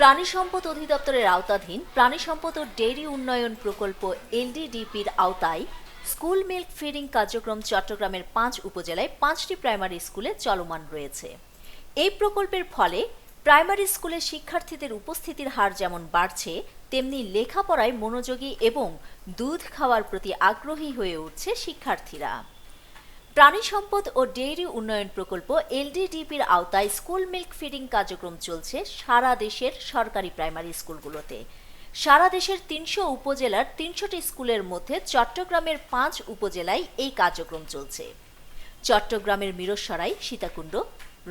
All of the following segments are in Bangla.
প্রাণী সম্পদ অধিদপ্তরের আওতাধীন প্রাণী সম্পদ ও ডেইরি উন্নয়ন প্রকল্প এলডিডিপির আওতায় স্কুল মিল্ক ফিডিং কার্যক্রম চট্টগ্রামের পাঁচ উপজেলায় পাঁচটি প্রাইমারি স্কুলে চলমান রয়েছে। এই প্রকল্পের ফলে প্রাইমারি স্কুলে শিক্ষার্থীদের উপস্থিতির হার যেমন বাড়ছে, তেমনি লেখাপড়ায় মনোযোগী এবং দুধ খাওয়ার প্রতি আগ্রহী হয়ে উঠছে শিক্ষার্থীরা। প্রাণী সম্পদ ও ডেইরি উন্নয়ন প্রকল্প এলডিডিপির আওতায় স্কুল মিল্ক ফিডিং কার্যক্রম চলছে সারা দেশের সরকারি প্রাইমারি স্কুলগুলোতে। সারা দেশের তিনশো উপজেলার তিনশোটি স্কুলের মধ্যে চট্টগ্রামের পাঁচ উপজেলায় এই কার্যক্রম চলছে। চট্টগ্রামের মিরসরাই, সীতাকুণ্ড,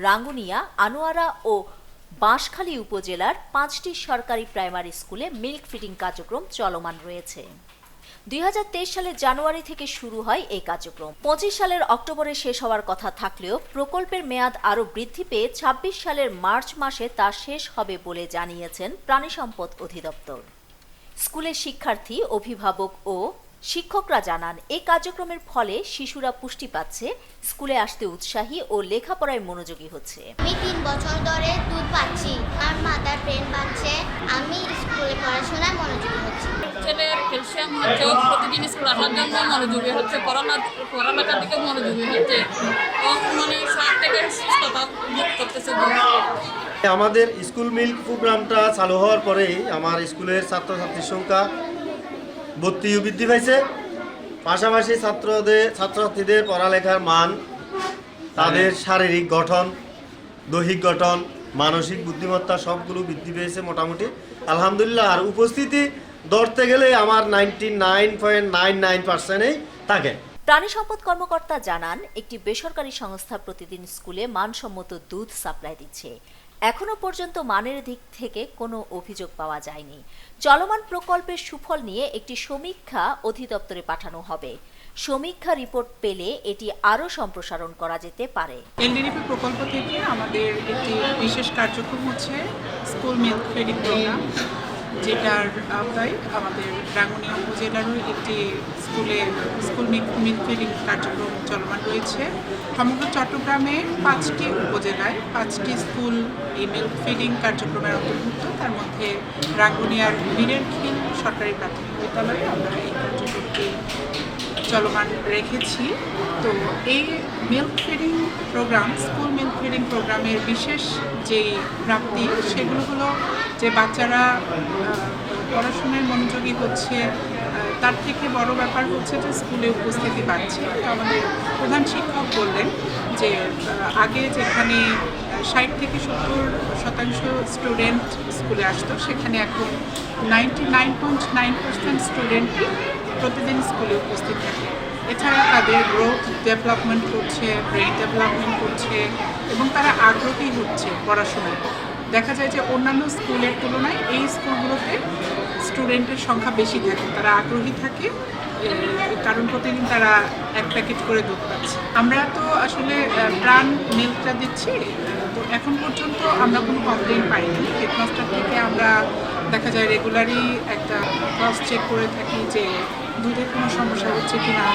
রাঙ্গুনিয়া, আনোয়ারা ও বাঁশখালী উপজেলার পাঁচটি সরকারি প্রাইমারি স্কুলে মিল্ক ফিডিং কার্যক্রম চলমান রয়েছে। দুই সালের জানুয়ারি থেকে শুরু হয় এই কার্যক্রম। পঁচিশ সালের অক্টোবরে শেষ হওয়ার কথা থাকলেও প্রকল্পের মেয়াদ আরও বৃদ্ধি পেয়ে ২৬ সালের মার্চ মাসে তা শেষ হবে বলে জানিয়েছেন প্রাণী সম্পদ অধিদপ্তর। স্কুলের শিক্ষার্থী, অভিভাবক ও শিক্ষকরা জানান এই কার্যক্রমের ফলে শিশুরা পুষ্টি পাচ্ছে স্কুলে আসতে উৎসাহী ও লেখাপড়ায় মনোযোগী হচ্ছে। আমি তিন বছর ধরে দুধ পাচ্ছি আমার মাথার ব্রেন পাচ্ছে আমি স্কুলে পড়াশোনায় মনোযোগী হচ্ছি। ছেলের ক্যালসিয়াম হচ্ছে প্রতিদিন স্কুল আসার জন্য মনোযোগী হচ্ছে পড়ানা পড়ালেখার দিকে মনোযোগী হচ্ছে। ও মানে শরীর থেকে সুস্থতা করতেছে আমাদের স্কুল মিল্ক প্রোগ্রামটা চালু হওয়ার পরেই আমার স্কুলের ছাত্রছাত্রীর সংখ্যা ভর্তিও বৃদ্ধি পাইছে। পাশাপাশি ছাত্রদের ছাত্রছাত্রীদের পড়ালেখার মান তাদের শারীরিক গঠন দৈহিক গঠন মানসিক বুদ্ধিমত্তা সবগুলো বৃদ্ধি পেয়েছে মোটামুটি। আলহামদুলিল্লাহ আর উপস্থিতি ধরতে গেলে আমার ninety nine point nine nine পার্সেন্টেই থাকে। প্রাণী সম্পদ কর্মকর্তা জানান একটি বেসরকারি সংস্থা প্রতিদিন স্কুলে মানসম্মত দুধ সাপ্লাই দিচ্ছে। এখনও পর্যন্ত মানের দিক থেকে কোনো অভিযোগ পাওয়া যায়নি। চলমান প্রকল্পের সুফল নিয়ে একটি সমীক্ষা অধিদপ্তরে পাঠানো হবে। সমীক্ষা রিপোর্ট পেলে এটি আরও সম্প্রসারণ করা যেতে পারে। এনডিডিপি প্রকল্প থেকে আমাদের একটি বিশেষ কার্যক্রম হচ্ছে স্কুল মিল্ক ফিডিং প্রোগ্রাম। যেটার আওতায় আমাদের রাঙ্গুনিয়া উপজেলারও একটি স্কুলে, স্কুল মিল্ক ফিডিং কার্যক্রম চলমান রয়েছে। সমগ্র চট্টগ্রামের পাঁচটি উপজেলায় পাঁচটি স্কুল এই মিল্ক ফিডিং কার্যক্রমের অন্তর্ভুক্ত। তার মধ্যে রাঙ্গুনিয়ার বীরের খিল সরকারি প্রাথমিক বিদ্যালয়ে আমরা এই কার্যক্রমটি চলমান রেখেছি। তো এই milk feeding programme school milk feeding প্রোগ্রামের বিশেষ যেই প্রাপ্তি সেগুলো হলো যে বাচ্চারা পড়াশোনায় মনোযোগী হচ্ছে তার থেকে বড় ব্যাপার হচ্ছে যে স্কুলে উপস্থিতি পাচ্ছে আমাদের প্রধান শিক্ষক বললেন যে আগে যেখানে ষাট থেকে সত্তর শতাংশ স্টুডেন্ট স্কুলে আসতো, সেখানে এখন ninety nine point nine percent স্টুডেন্টই প্রতিদিন স্কুলে উপস্থিত থাকে। এছাড়া তাদের গ্রোথ ডেভেলপমেন্ট করছে ব্রেন ডেভেলপমেন্ট করছে এবং তারা আগ্রহী হচ্ছে পড়াশোনায়। দেখা যায় যে অন্যান্য স্কুলের তুলনায় এই স্কুলগুলোতে স্টুডেন্টের সংখ্যা বেশি থাকে। তারা আগ্রহী থাকে কারণ প্রতিদিন তারা এক প্যাকেট করে দুধ পাচ্ছে। আমরা তো আসলে প্রাণ মিল্কটা দিচ্ছি, তো এখন পর্যন্ত আমরা কোনো কমপ্লেন পাইনি। হেডমাস্টার থেকে আমরা দেখা যায় রেগুলারই একটা ক্রস চেক করে থাকি যে দুধের কোনো সমস্যা হচ্ছে কিনা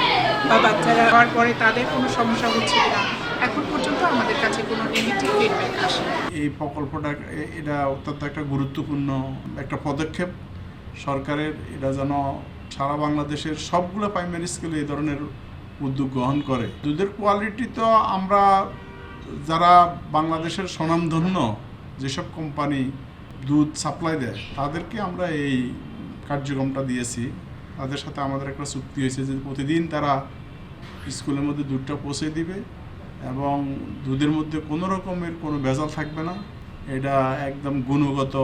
বা বাচ্চারা হওয়ার পরে তাদের কোনো সমস্যা হচ্ছে কিনা, এখন পর্যন্ত আমাদের কাছে কোনো নেগেটিভ ফিডব্যাক আসে এই প্রকল্পটা এটা অত্যন্ত একটা গুরুত্বপূর্ণ একটা পদক্ষেপ। সরকারের এটা যেন সারা বাংলাদেশের সবগুলো প্রাইমারি স্কুলে এই ধরনের উদ্যোগ গ্রহণ করে। দুধের কোয়ালিটি তো আমরা যারা বাংলাদেশের স্বনামধন্য যেসব কোম্পানি দুধ সাপ্লাই দেয়, তাদেরকে আমরা এই কার্যক্রমটা দিয়েছি। তাদের সাথে আমাদের একটা চুক্তি হয়েছে যে প্রতিদিন তারা স্কুলের মধ্যে দুধটা পৌঁছে দিবে এবং দুধের মধ্যে কোনো রকমের কোনো ভেজাল থাকবে না। এটা একদম গুণগত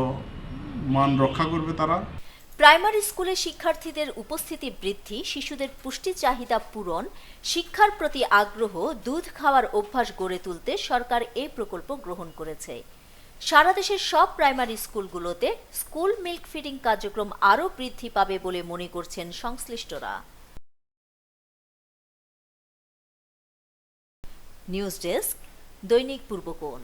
মান রক্ষা করবে তারা। প্রাইমারি স্কুলে শিক্ষার্থীদের উপস্থিতি বৃদ্ধি, শিশুদের পুষ্টি চাহিদা পূরণ, শিক্ষার প্রতি আগ্রহ, দুধ খাওয়ার অভ্যাস গড়ে তুলতে সরকার এই প্রকল্প গ্রহণ করেছে। সারা দেশের সব প্রাইমারি স্কুলগুলোতে স্কুল মিল্ক ফিডিং কার্যক্রম আরও বৃদ্ধি পাবে বলে মনে করছেন সংশ্লিষ্টরা। নিউজ ডেস্ক দৈনিক পূর্বকোণ।